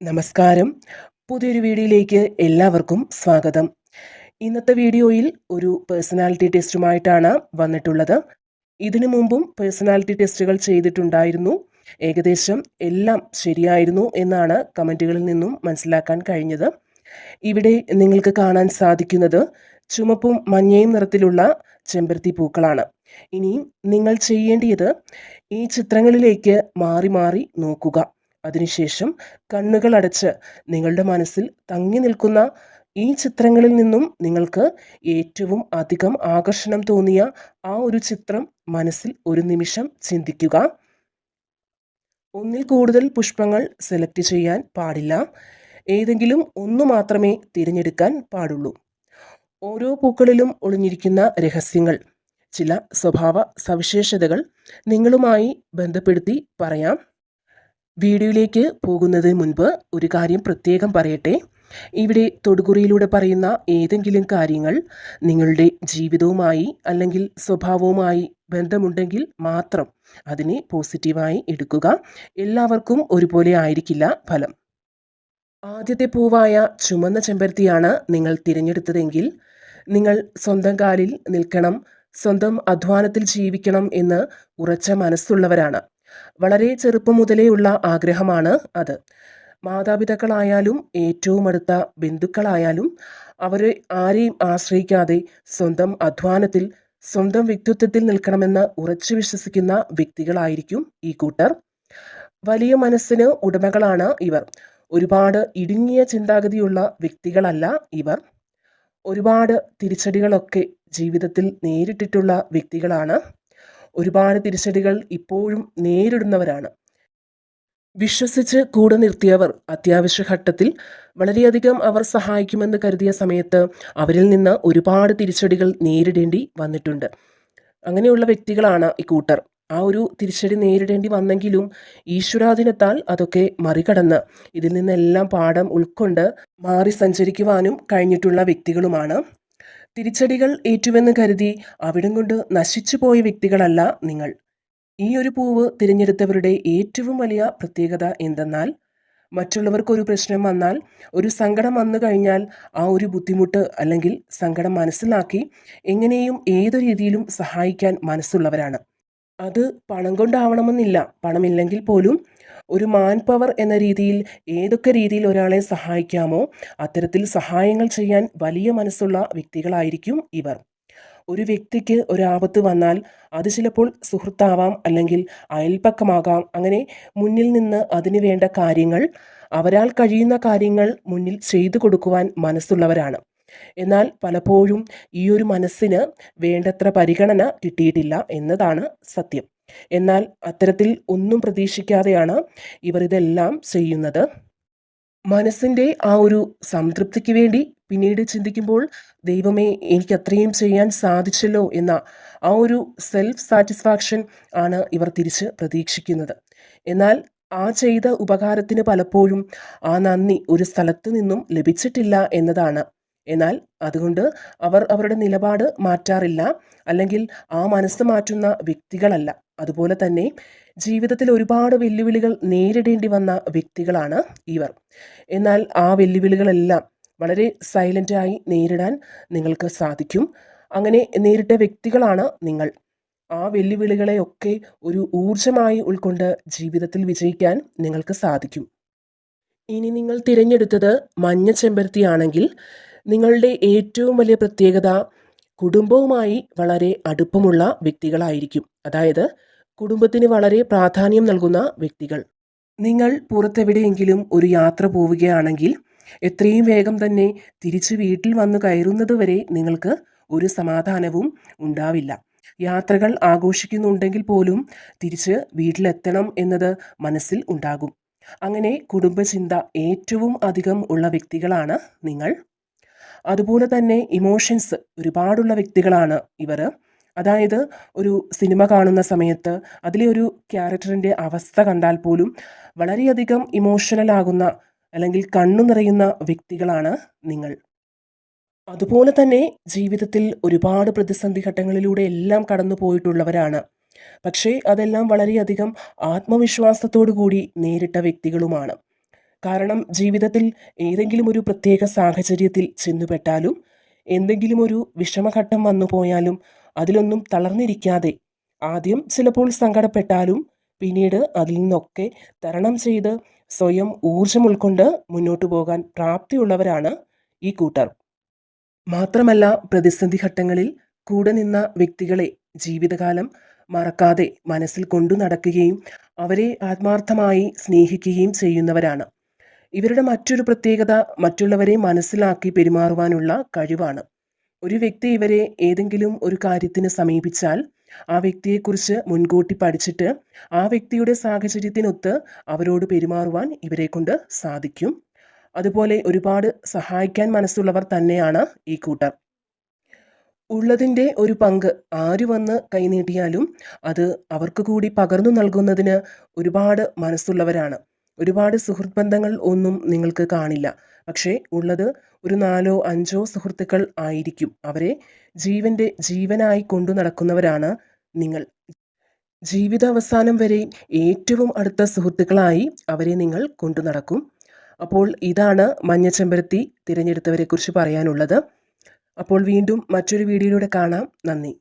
നമസ്കാരം. പുതിയൊരു വീഡിയോയിലേക്ക് എല്ലാവർക്കും സ്വാഗതം. ഇന്നത്തെ വീഡിയോയിൽ ഒരു പേഴ്സണാലിറ്റി ടെസ്റ്റുമായിട്ടാണ് വന്നിട്ടുള്ളത്. ഇതിനു മുമ്പും പേഴ്സണാലിറ്റി ടെസ്റ്റുകൾ ചെയ്തിട്ടുണ്ടായിരുന്നു. ഏകദേശം എല്ലാം ശരിയായിരുന്നു എന്നാണ് കമന്റുകളിൽ നിന്നും മനസ്സിലാക്കാൻ കഴിഞ്ഞത്. ഇവിടെ നിങ്ങൾക്ക് കാണാൻ സാധിക്കുന്നത് ചുമപ്പും മഞ്ഞയും നിറത്തിലുള്ള ചെമ്പരത്തി പൂക്കളാണ്. ഇനിയും നിങ്ങൾ ചെയ്യേണ്ടിയത് ഈ ചിത്രങ്ങളിലേക്ക് മാറി മാറി നോക്കുക. അതിനുശേഷം കണ്ണുകൾ അടച്ച് നിങ്ങളുടെ മനസ്സിൽ തങ്ങി നിൽക്കുന്ന ഈ ചിത്രങ്ങളിൽ നിന്നും നിങ്ങൾക്ക് ഏറ്റവും അധികം ആകർഷണം തോന്നിയ ആ ഒരു ചിത്രം മനസ്സിൽ ഒരു നിമിഷം ചിന്തിക്കുക. ഒന്നിൽ കൂടുതൽ പുഷ്പങ്ങൾ സെലക്ട് ചെയ്യാൻ പാടില്ല. ഏതെങ്കിലും ഒന്നു മാത്രമേ തിരഞ്ഞെടുക്കാൻ പാടുള്ളൂ. ഓരോ പൂക്കളിലും ഒളിഞ്ഞിരിക്കുന്ന രഹസ്യങ്ങൾ ചില സ്വഭാവ സവിശേഷതകൾ നിങ്ങളുമായി ബന്ധപ്പെടുത്തി പറയാം. വീഡിയോയിലേക്ക് പോകുന്നതിന് മുൻപ് ഒരു കാര്യം പ്രത്യേകം പറയട്ടെ. ഇവിടെ തൊടുകുറിയിലൂടെ പറയുന്ന ഏതെങ്കിലും കാര്യങ്ങൾ നിങ്ങളുടെ ജീവിതവുമായി അല്ലെങ്കിൽ സ്വഭാവവുമായി ബന്ധമുണ്ടെങ്കിൽ മാത്രം അതിനെ പോസിറ്റീവായി എടുക്കുക. എല്ലാവർക്കും ഒരുപോലെ ആയിരിക്കില്ല ഫലം. ആദ്യത്തെ പൂവായ ചുമന്ന ചെമ്പരത്തിയാണ് നിങ്ങൾ തിരഞ്ഞെടുത്തതെങ്കിൽ നിങ്ങൾ സ്വന്തം കാലിൽ നിൽക്കണം. സ്വന്തം അധ്വാനത്തിൽ ജീവിക്കണം എന്ന് ഉറച്ച മനസ്സുള്ളവരാണ്. വളരെ ചെറുപ്പം മുതലേ ഉള്ള ആഗ്രഹമാണ് അത്. മാതാപിതാക്കളായാലും ഏറ്റവും അടുത്ത ബന്ധുക്കളായാലും അവരെ ആരെയും ആശ്രയിക്കാതെ സ്വന്തം അധ്വാനത്തിൽ സ്വന്തം വ്യക്തിത്വത്തിൽ നിൽക്കണമെന്ന് ഉറച്ചു വിശ്വസിക്കുന്ന വ്യക്തികളായിരിക്കും ഈ കൂട്ടർ. വലിയ മനസ്സിന് ഉടമകളാണ് ഇവർ. ഒരുപാട് ഇടുങ്ങിയ ചിന്താഗതിയുള്ള വ്യക്തികളല്ല ഇവർ. ഒരുപാട് തിരിച്ചടികളൊക്കെ ജീവിതത്തിൽ നേരിട്ടിട്ടുള്ള വ്യക്തികളാണ് ഒരുപാട് തിരിച്ചടികൾ ഇപ്പോഴും നേരിടുന്നവരാണ്. വിശ്വസിച്ച് കൂടെ നിർത്തിയവർ അത്യാവശ്യ ഘട്ടത്തിൽ വളരെയധികം അവർ സഹായിക്കുമെന്ന് കരുതിയ സമയത്ത് അവരിൽ നിന്ന് ഒരുപാട് തിരിച്ചടികൾ നേരിടേണ്ടി വന്നിട്ടുണ്ട്. അങ്ങനെയുള്ള വ്യക്തികളാണ് ഈ കൂട്ടർ. ആ ഒരു തിരിച്ചടി നേരിടേണ്ടി വന്നെങ്കിലും ഈശ്വരാധീനത്താൽ അതൊക്കെ മറികടന്ന് ഇതിൽ നിന്നെല്ലാം പാഠം ഉൾക്കൊണ്ട് മാറി സഞ്ചരിക്കുവാനും കഴിഞ്ഞിട്ടുള്ള വ്യക്തികളുമാണ് തിരിച്ചടികൾ ഏറ്റുവെന്ന് കരുതി അവിടം കൊണ്ട് നശിച്ചു പോയ വ്യക്തികളല്ല നിങ്ങൾ. ഈ ഒരു പൂവ് തിരഞ്ഞെടുത്തവരുടെ ഏറ്റവും വലിയ പ്രത്യേകത എന്തെന്നാൽ മറ്റുള്ളവർക്കൊരു പ്രശ്നം വന്നാൽ ഒരു സങ്കടം വന്നു കഴിഞ്ഞാൽ ആ ഒരു ബുദ്ധിമുട്ട് അല്ലെങ്കിൽ സങ്കടം മനസ്സിലാക്കി എങ്ങനെയും ഏതു രീതിയിലും സഹായിക്കാൻ മനസ്സുള്ളവരാണ്. അത് പണം കൊണ്ടാവണമെന്നില്ല. പണമില്ലെങ്കിൽ പോലും ഒരു മാൻ പവർ എന്ന രീതിയിൽ ഏതൊക്കെ രീതിയിൽ ഒരാളെ സഹായിക്കാമോ അത്തരത്തിൽ സഹായങ്ങൾ ചെയ്യാൻ വലിയ മനസ്സുള്ള വ്യക്തികളായിരിക്കും ഇവർ. ഒരു വ്യക്തിക്ക് ഒരാപത്ത് വന്നാൽ അത് ചിലപ്പോൾ സുഹൃത്താവാം അല്ലെങ്കിൽ അയൽപ്പക്കമാകാം അങ്ങനെ മുന്നിൽ നിന്ന് അതിനു വേണ്ട കാര്യങ്ങൾ അവരാൽ കഴിയുന്ന കാര്യങ്ങൾ മുന്നിൽ ചെയ്തു കൊടുക്കുവാൻ മനസ്സുള്ളവരാണ്. എന്നാൽ പലപ്പോഴും ഈ ഒരു മനസ്സിന് വേണ്ടത്ര പരിഗണന കിട്ടിയിട്ടില്ല എന്നതാണ് സത്യം. എന്നാൽ അത്തരത്തിൽ ഒന്നും പ്രതീക്ഷിക്കാതെയാണ് ഇവർ ഇതെല്ലാം ചെയ്യുന്നത്. മനസ്സിന്റെ ആ ഒരു സംതൃപ്തിക്ക് വേണ്ടി പിന്നീട് ചിന്തിക്കുമ്പോൾ ദൈവമേ എനിക്ക് അത്രയും ചെയ്യാൻ സാധിച്ചല്ലോ എന്ന ആ ഒരു സെൽഫ് സാറ്റിസ്ഫാക്ഷൻ ആണ് ഇവർ തിരിച്ച് പ്രതീക്ഷിക്കുന്നത്. എന്നാൽ ആ ചെയ്ത ഉപകാരത്തിന് പലപ്പോഴും ആ നന്ദി ഒരു സ്ഥലത്ത് നിന്നും ലഭിച്ചിട്ടില്ല എന്നതാണ്. എന്നാൽ അതുകൊണ്ട് അവർ അവരുടെ നിലപാട് മാറ്റാറില്ല അല്ലെങ്കിൽ ആ മനസ്സ് മാറ്റുന്ന വ്യക്തികളല്ല. അതുപോലെ തന്നെ ജീവിതത്തിൽ ഒരുപാട് വെല്ലുവിളികൾ നേരിടേണ്ടി വന്ന വ്യക്തികളാണ് ഇവർ. എന്നാൽ ആ വെല്ലുവിളികളെല്ലാം വളരെ സൈലന്റായി നേരിടാൻ നിങ്ങൾക്ക് സാധിക്കും. അങ്ങനെ നേരിട്ട വ്യക്തികളാണ് നിങ്ങൾ. ആ വെല്ലുവിളികളെയൊക്കെ ഒരു ഊർജമായി ഉൾക്കൊണ്ട് ജീവിതത്തിൽ വിജയിക്കാൻ നിങ്ങൾക്ക് സാധിക്കും. ഇനി നിങ്ങൾ തിരഞ്ഞെടുത്തത് മഞ്ഞ ചെമ്പരത്തിയാണെങ്കിൽ നിങ്ങളുടെ ഏറ്റവും വലിയ പ്രത്യേകത കുടുംബവുമായി വളരെ അടുപ്പമുള്ള വ്യക്തികളായിരിക്കും. അതായത് കുടുംബത്തിന് വളരെ പ്രാധാന്യം നൽകുന്ന വ്യക്തികൾ. നിങ്ങൾ പുറത്തെവിടെയെങ്കിലും ഒരു യാത്ര പോവുകയാണെങ്കിൽ എത്രയും വേഗം തന്നെ തിരിച്ച് വീട്ടിൽ വന്നു കയറുന്നത് വരെ നിങ്ങൾക്ക് ഒരു സമാധാനവും ഉണ്ടാവില്ല. യാത്രകൾ ആഘോഷിക്കുന്നുണ്ടെങ്കിൽ പോലും തിരിച്ച് വീട്ടിലെത്തണം എന്നത് മനസ്സിൽ ഉണ്ടാകും. അങ്ങനെ കുടുംബചിന്ത ഏറ്റവും അധികം ഉള്ള വ്യക്തികളാണ് നിങ്ങൾ. അതുപോലെ തന്നെ ഇമോഷൻസ് ഒരുപാടുള്ള വ്യക്തികളാണ് ഇവർ. അതായത് ഒരു സിനിമ കാണുന്ന സമയത്ത് അതിലെ ഒരു ക്യാരക്ടറിന്റെ അവസ്ഥ കണ്ടാൽ പോലും വളരെയധികം ഇമോഷണൽ ആകുന്ന അല്ലെങ്കിൽ കണ്ണു നിറയുന്ന വ്യക്തികളാണ് നിങ്ങൾ. അതുപോലെ തന്നെ ജീവിതത്തിൽ ഒരുപാട് പ്രതിസന്ധി ഘട്ടങ്ങളിലൂടെ എല്ലാം കടന്നു പോയിട്ടുള്ളവരാണ്. പക്ഷേ അതെല്ലാം വളരെയധികം ആത്മവിശ്വാസത്തോടു കൂടി നേരിട്ട വ്യക്തികളുമാണ്. കാരണം ജീവിതത്തിൽ ഏതെങ്കിലും ഒരു പ്രത്യേക സാഹചര്യത്തിൽ ചെന്നുപെട്ടാലും എന്തെങ്കിലും ഒരു വിഷമഘട്ടം വന്നു പോയാലും അതിലൊന്നും തളർന്നിരിക്കാതെ ആദ്യം ചിലപ്പോൾ സങ്കടപ്പെട്ടാലും പിന്നീട് അതിൽ നിന്നൊക്കെ തരണം ചെയ്ത് സ്വയം ഊർജം ഉൾക്കൊണ്ട് മുന്നോട്ടു പോകാൻ പ്രാപ്തിയുള്ളവരാണ് ഈ കൂട്ടർ. മാത്രമല്ല പ്രതിസന്ധി ഘട്ടങ്ങളിൽ കൂടെ നിന്ന വ്യക്തികളെ ജീവിതകാലം മറക്കാതെ മനസ്സിൽ കൊണ്ടു നടക്കുകയും അവരെ ആത്മാർത്ഥമായി സ്നേഹിക്കുകയും ചെയ്യുന്നവരാണ്. ഇവരുടെ മറ്റൊരു പ്രത്യേകത മറ്റുള്ളവരെ മനസ്സിലാക്കി പെരുമാറുവാനുള്ള കഴിവാണ്. ഒരു വ്യക്തി ഇവരെ ഏതെങ്കിലും ഒരു കാര്യത്തിന് സമീപിച്ചാൽ ആ വ്യക്തിയെക്കുറിച്ച് മുൻകൂട്ടി പഠിച്ചിട്ട് ആ വ്യക്തിയുടെ സാഹചര്യത്തിനൊത്ത് അവരോട് പെരുമാറുവാൻ ഇവരെ കൊണ്ട് സാധിക്കും. അതുപോലെ ഒരുപാട് സഹായിക്കാൻ മനസ്സുള്ളവർ തന്നെയാണ് ഈ കൂട്ടർ. ഉള്ളതിന്റെ ഒരു പങ്ക് ആര് വന്ന് കൈനീട്ടിയാലും അത് അവർക്ക് കൂടി പകർന്നു നൽകുന്നതിന് ഒരുപാട് മനസ്സുള്ളവരാണ്. ഒരുപാട് സുഹൃത്ത് ബന്ധങ്ങൾ ഒന്നും നിങ്ങൾക്ക് കാണില്ല. പക്ഷേ ഉള്ളത് ഒരു നാലോ അഞ്ചോ സുഹൃത്തുക്കൾ ആയിരിക്കും. അവരെ ജീവന്റെ ജീവനായി കൊണ്ടു നടക്കുന്നവരാണ് നിങ്ങൾ. ജീവിതാവസാനം വരെ ഏറ്റവും അടുത്ത സുഹൃത്തുക്കളായി അവരെ നിങ്ങൾ കൊണ്ടു നടക്കും. അപ്പോൾ ഇതാണ് മഞ്ഞ ചെമ്പരത്തി തിരഞ്ഞെടുത്തവരെക്കുറിച്ച് പറയാനുള്ളത്. അപ്പോൾ വീണ്ടും മറ്റൊരു വീഡിയോയിലൂടെ കാണാം. നന്ദി.